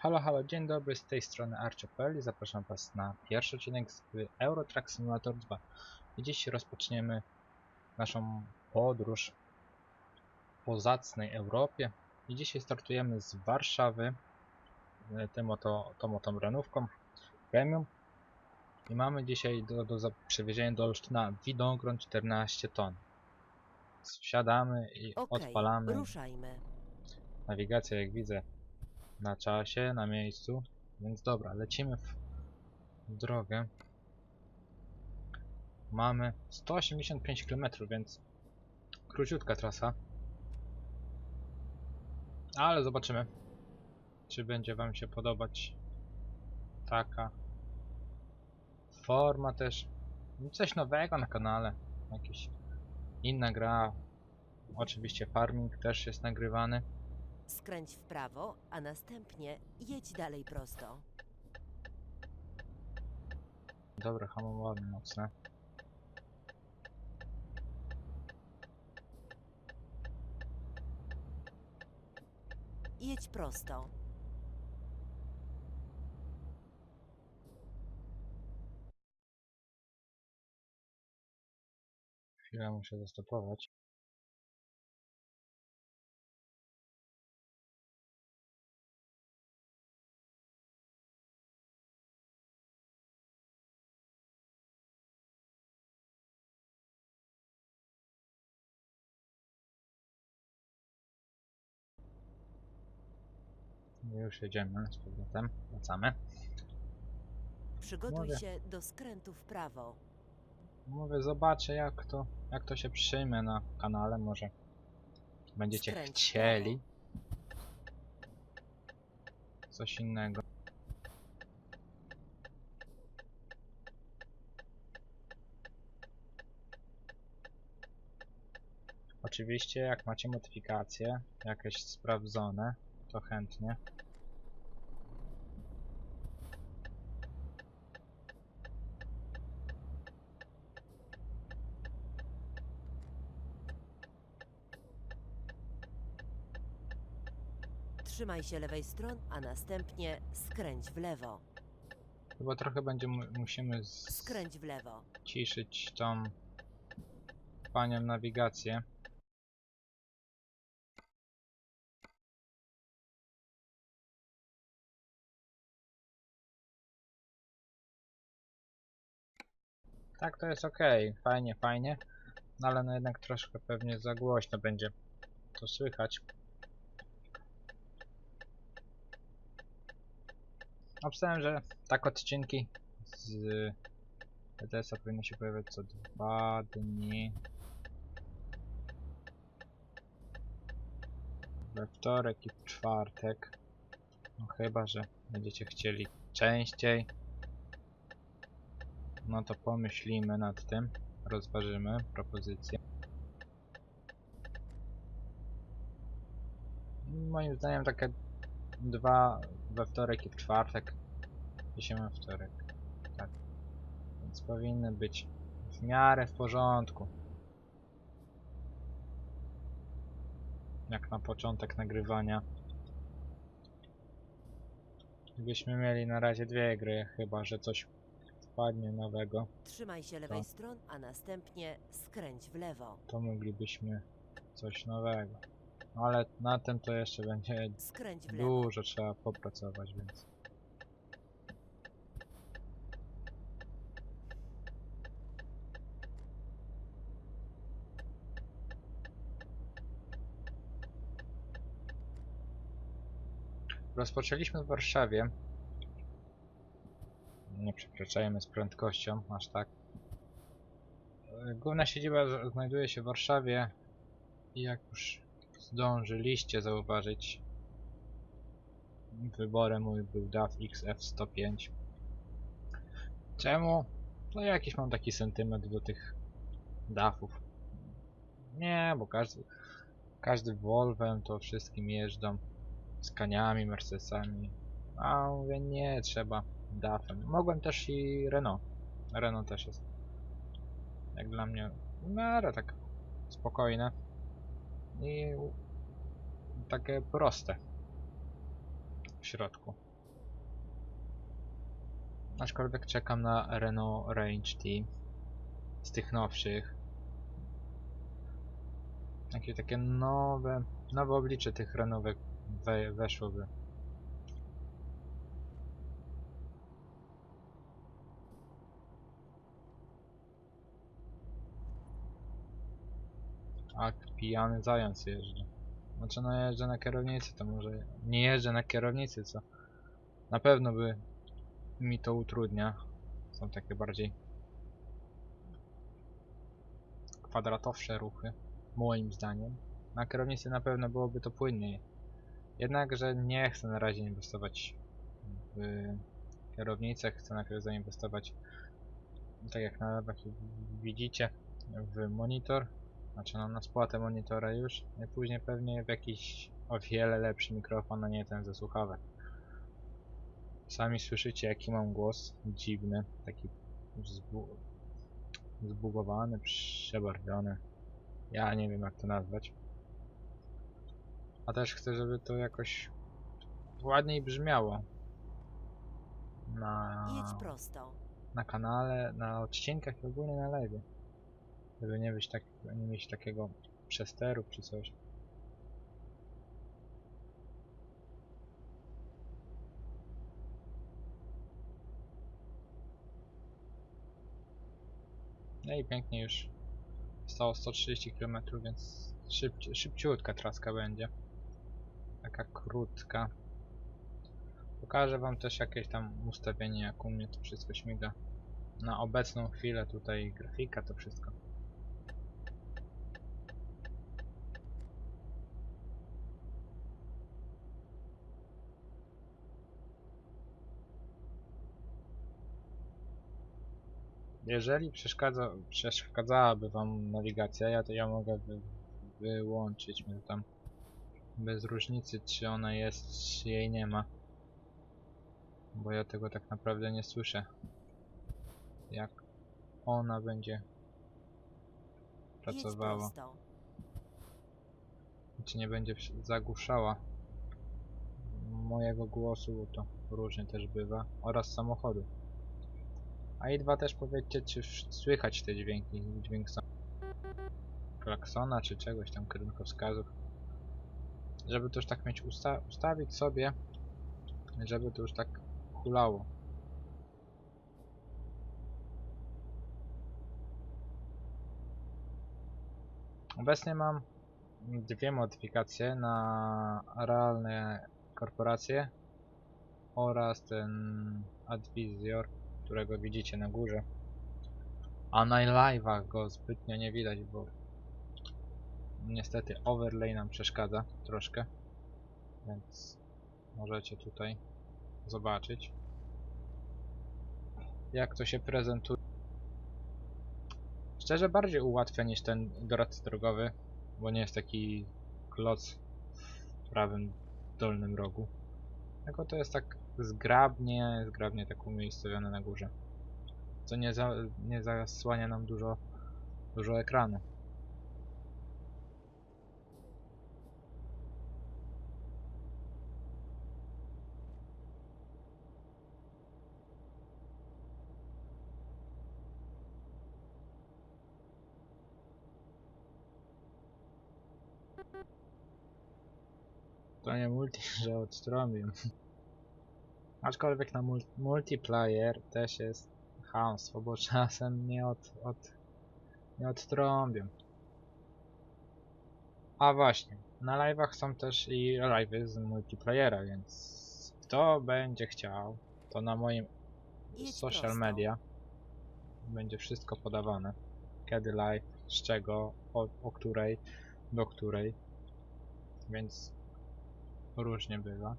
Halo, halo, dzień dobry, z tej strony Arcio.pl i zapraszam Was na pierwszy odcinek z gry Euro Truck Simulator 2. I dziś rozpoczniemy naszą podróż po zacnej Europie. I dzisiaj startujemy z Warszawy e, tym oto, tą oto renówką premium. I mamy dzisiaj do, do przewiezienia do Olsztyna widokron 14 ton. Wsiadamy i Okej, odpalamy. ruszajmy. Nawigacja, jak widzę, na czasie, na miejscu. Więc dobra, lecimy w, drogę. Mamy 185 km, więc króciutka trasa. Ale zobaczymy, czy będzie Wam się podobać taka forma też. Coś nowego na kanale. Jakiś inna gra. Oczywiście farming też jest nagrywany. Skręć w prawo, a następnie jedź dalej prosto. Dobre hamowanie mocne. Jedź prosto. Chwilę muszę zastopować. Już jedziemy z powrotem. Wracamy. Przygotuj Mówię. się do skrętu w prawo. Mówię, zobaczę jak to, jak to się przyjmie na kanale. Może będziecie Skręć w chcieli coś innego. Oczywiście, jak macie modyfikacje jakieś sprawdzone, to chętnie. Trzymaj się lewej strony, a następnie skręć w lewo. Chyba trochę będzie mu musimy Skręć w lewo. ściszyć tą panią nawigację. Tak, to jest ok, fajnie, fajnie, no ale no jednak troszkę pewnie za głośno będzie to słychać. Obstałem, że tak odcinki z ETS-a powinny się pojawiać co dwa dni. We wtorek i w czwartek. No chyba, że będziecie chcieli częściej. No to pomyślimy nad tym. Rozważymy propozycję. Moim zdaniem takie dwa we wtorek i w czwartek. Dzisiaj mamy wtorek. Tak. Więc powinny być w miarę w porządku. Jak na początek nagrywania. Gdybyśmy mieli na razie dwie gry, chyba że coś wpadnie nowego, Trzymaj się lewej strony, a następnie skręć w lewo. to moglibyśmy coś nowego. Ale na tym to jeszcze będzie Skręć w lewo. dużo trzeba popracować, więc. Rozpoczęliśmy w Warszawie. Nie przekraczajmy z prędkością, aż tak. Główna siedziba znajduje się w Warszawie i jak już zdążyliście zauważyć, wyborem mój był DAF XF105. Czemu? No jakiś mam taki sentyment do tych DAFów. Nie, bo każdy, każdy Volvem to wszystkim jeżdżą z kaniami, Mercedesami. A mówię, nie, trzeba DAFem. Mogłem też i Renault. Renault też jest. Jak dla mnie, w miarę tak spokojne i takie proste w środku. Aczkolwiek czekam na Renault Range T z tych nowszych. Jakie takie nowe, nowe oblicze tych Renault we, we, weszłoby. A pijany zając jeżdżę. Znaczy no jeżdżę na kierownicy, to może nie jeżdżę na kierownicy, co na pewno by mi to utrudnia. Są takie bardziej kwadratowsze ruchy, moim zdaniem. Na kierownicy na pewno byłoby to płynniej. Jednakże nie chcę na razie inwestować w kierownicę, chcę najpierw zainwestować, tak jak na lewach widzicie, w monitor, znaczy no, na spłatę monitora już, i później pewnie w jakiś o wiele lepszy mikrofon, a nie ten ze słuchawek. Sami słyszycie jaki mam głos dziwny, taki zbu zbugowany, przebarwiony. Ja nie wiem jak to nazwać. A też chcę, żeby to jakoś ładniej brzmiało. Na, na kanale, na odcinkach i ogólnie na live. Żeby nie być tak, nie mieć takiego przesteru czy coś. No i pięknie już zostało 130 km, więc szybci, szybciutka traska będzie. Taka krótka. Pokażę wam też jakieś tam ustawienie, jak u mnie to wszystko śmiga. Na obecną chwilę tutaj grafika, to wszystko. Jeżeli przeszkadza, przeszkadzałaby wam nawigacja, ja to ja mogę wy, wyłączyć mnie tam bez różnicy czy ona jest, czy jej nie ma. Bo ja tego tak naprawdę nie słyszę. Jak ona będzie pracowała. Czy nie będzie zagłuszała mojego głosu, bo to różnie też bywa, oraz samochodu. A i dwa też powiedzcie, czy słychać te dźwięki, dźwięk sam klaksona, czy czegoś tam, kierunkowskazów. Żeby to już tak mieć usta ustawić sobie, żeby to już tak hulało. Obecnie mam dwie modyfikacje na realne korporacje oraz ten Advisor, którego widzicie na górze. A na live'ach go zbytnio nie widać, bo niestety overlay nam przeszkadza troszkę, więc możecie tutaj zobaczyć jak to się prezentuje. Szczerze bardziej ułatwia niż ten doradca drogowy, bo nie jest taki kloc w prawym dolnym rogu. Tylko to jest tak zgrabnie, zgrabnie tak umiejscowione na górze. Co nie, za, nie zasłania nam dużo, dużo ekranu. To nie multi, że odtrąbię. Aczkolwiek na mul multiplayer też jest chamstwo, bo czasem nie od, od nie odtrąbię. A właśnie, na live'ach są też i live'y z multiplayera, więc kto będzie chciał, to na moim social media będzie wszystko podawane. Kiedy live, z czego, o, o której, do której. Więc różnie bywa.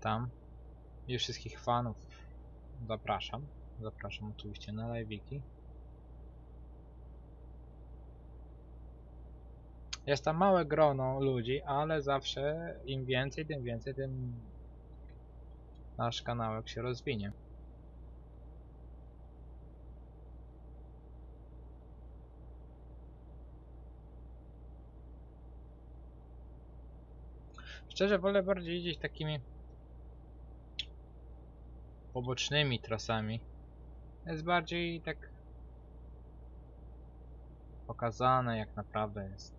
Tam. I wszystkich fanów zapraszam. Zapraszam oczywiście na live'iki. Jest tam małe grono ludzi, ale zawsze im więcej, tym więcej, tym nasz kanałek się rozwinie. Szczerze wolę bardziej iść takimi pobocznymi trasami. Jest bardziej tak pokazane jak naprawdę jest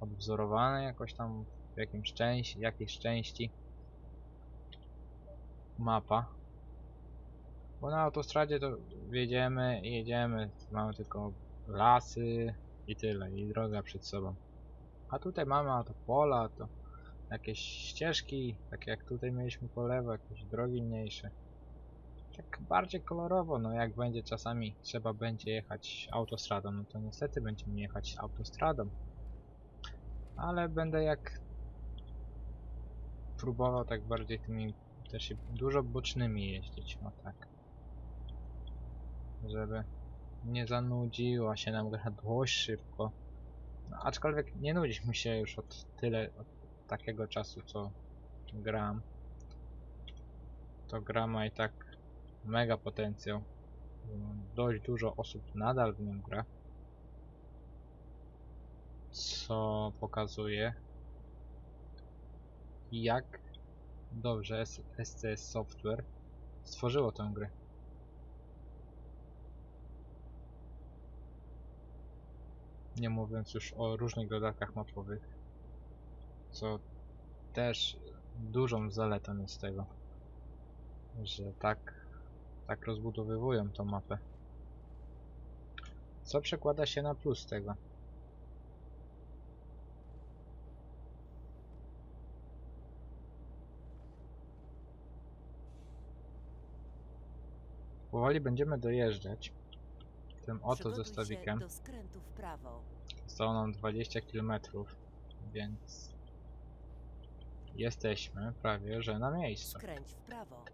odwzorowane jakoś tam w jakimś części, jakiejś części mapa. Bo na autostradzie to jedziemy i jedziemy, mamy tylko lasy i tyle, i droga przed sobą. A tutaj mamy a to pola, to jakieś ścieżki, takie jak tutaj mieliśmy po lewo, jakieś drogi mniejsze. Tak bardziej kolorowo, no jak będzie czasami trzeba będzie jechać autostradą, no to niestety będziemy jechać autostradą. Ale będę jak próbował tak bardziej tymi też dużo bocznymi jeździć, no tak. Żeby nie zanudziła się nam gra dość szybko. No, aczkolwiek nie nudzi się już od tyle, od takiego czasu co gram. To gra ma i tak mega potencjał. Dość dużo osób nadal w nią gra. Co pokazuje jak dobrze SCS Software stworzyło tę grę. Nie mówiąc już o różnych dodatkach mapowych, co też dużą zaletą jest tego, że tak, tak rozbudowywują tą mapę. Co przekłada się na plus tego. Powoli będziemy dojeżdżać tym oto zestawikiem. Zostało nam 20 km, więc jesteśmy prawie że na miejscu. Skręć w prawo.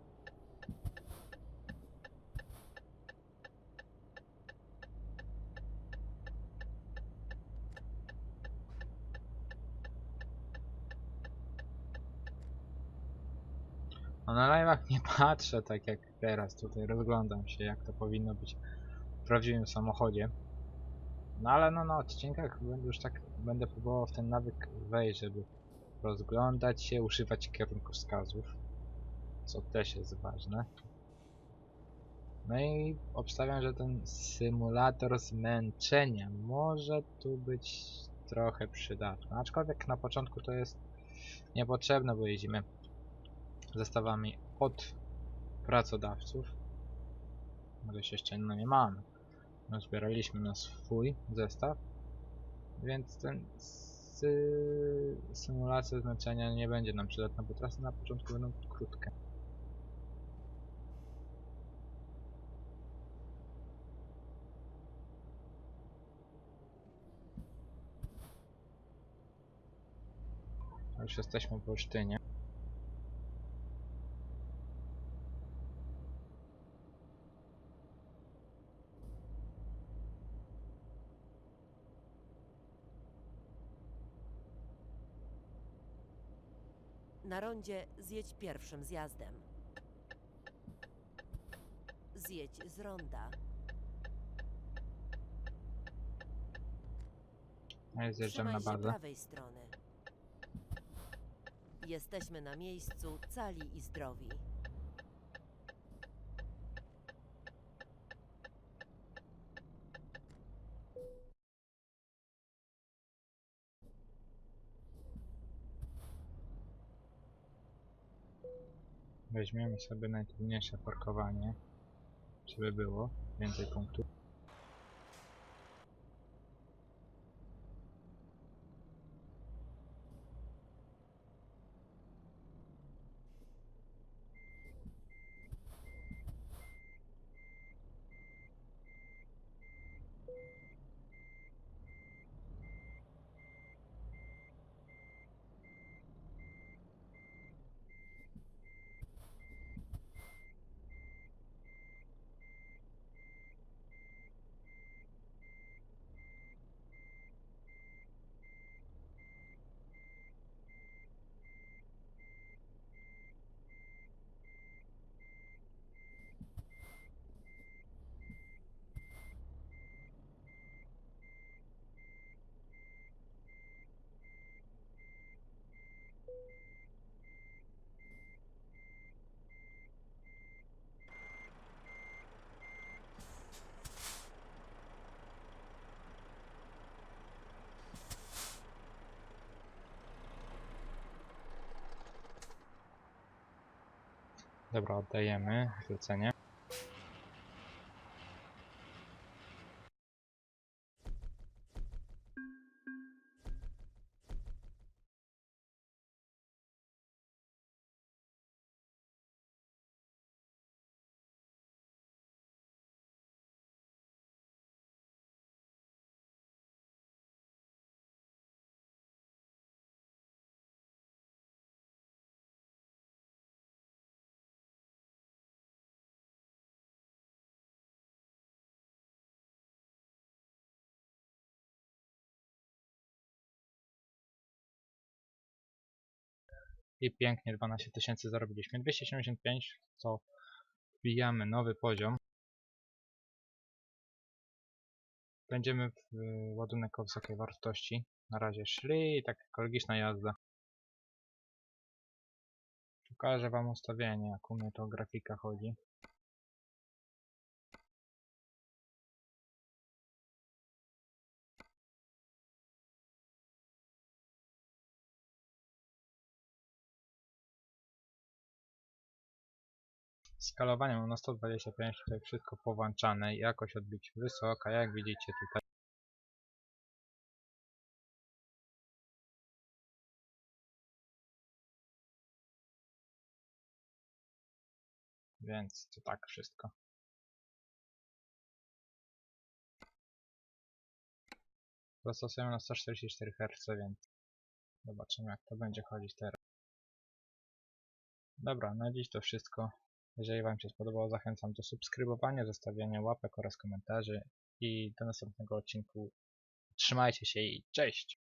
A na live'ach nie patrzę tak jak teraz, tutaj rozglądam się jak to powinno być w prawdziwym samochodzie. No ale no na odcinkach będę już tak będę próbował w ten nawyk wejść, żeby rozglądać się, używać kierunkowskazów, co też jest ważne. No i obstawiam, że ten symulator zmęczenia może tu być trochę przydatny. Aczkolwiek na początku to jest niepotrzebne, bo jeździmy zestawami od pracodawców. Gdyż jeszcze no nie mamy. No, zbieraliśmy na swój zestaw, więc ten sy symulacja zmęczenia nie będzie nam przydatna, bo trasy na początku będą krótkie. Już jesteśmy po Olsztynie. Na rondzie zjedź pierwszym zjazdem. Zjedź z ronda. No i zjeżdżamy na Trzymaj się bazę. prawej strony. Jesteśmy na miejscu cali i zdrowi. Weźmiemy sobie najtrudniejsze parkowanie, żeby było więcej punktów. Dobra, oddajemy zlecenie. I pięknie 12 tysięcy zarobiliśmy. 275 to wbijamy nowy poziom. Będziemy w y, ładunek o wysokiej wartości. Na razie szli i tak ekologiczna jazda. Pokażę wam ustawienie, jak u mnie to grafika chodzi. Skalowanie mam na 125, tutaj wszystko powłączane, jakość odbić wysoka, jak widzicie tutaj. Więc to tak wszystko. Zastosujemy na 144 Hz, więc zobaczymy jak to będzie chodzić teraz. Dobra, na dziś to wszystko. Jeżeli Wam się spodobało, zachęcam do subskrybowania, zostawiania łapek oraz komentarzy i do następnego odcinku. Trzymajcie się i cześć!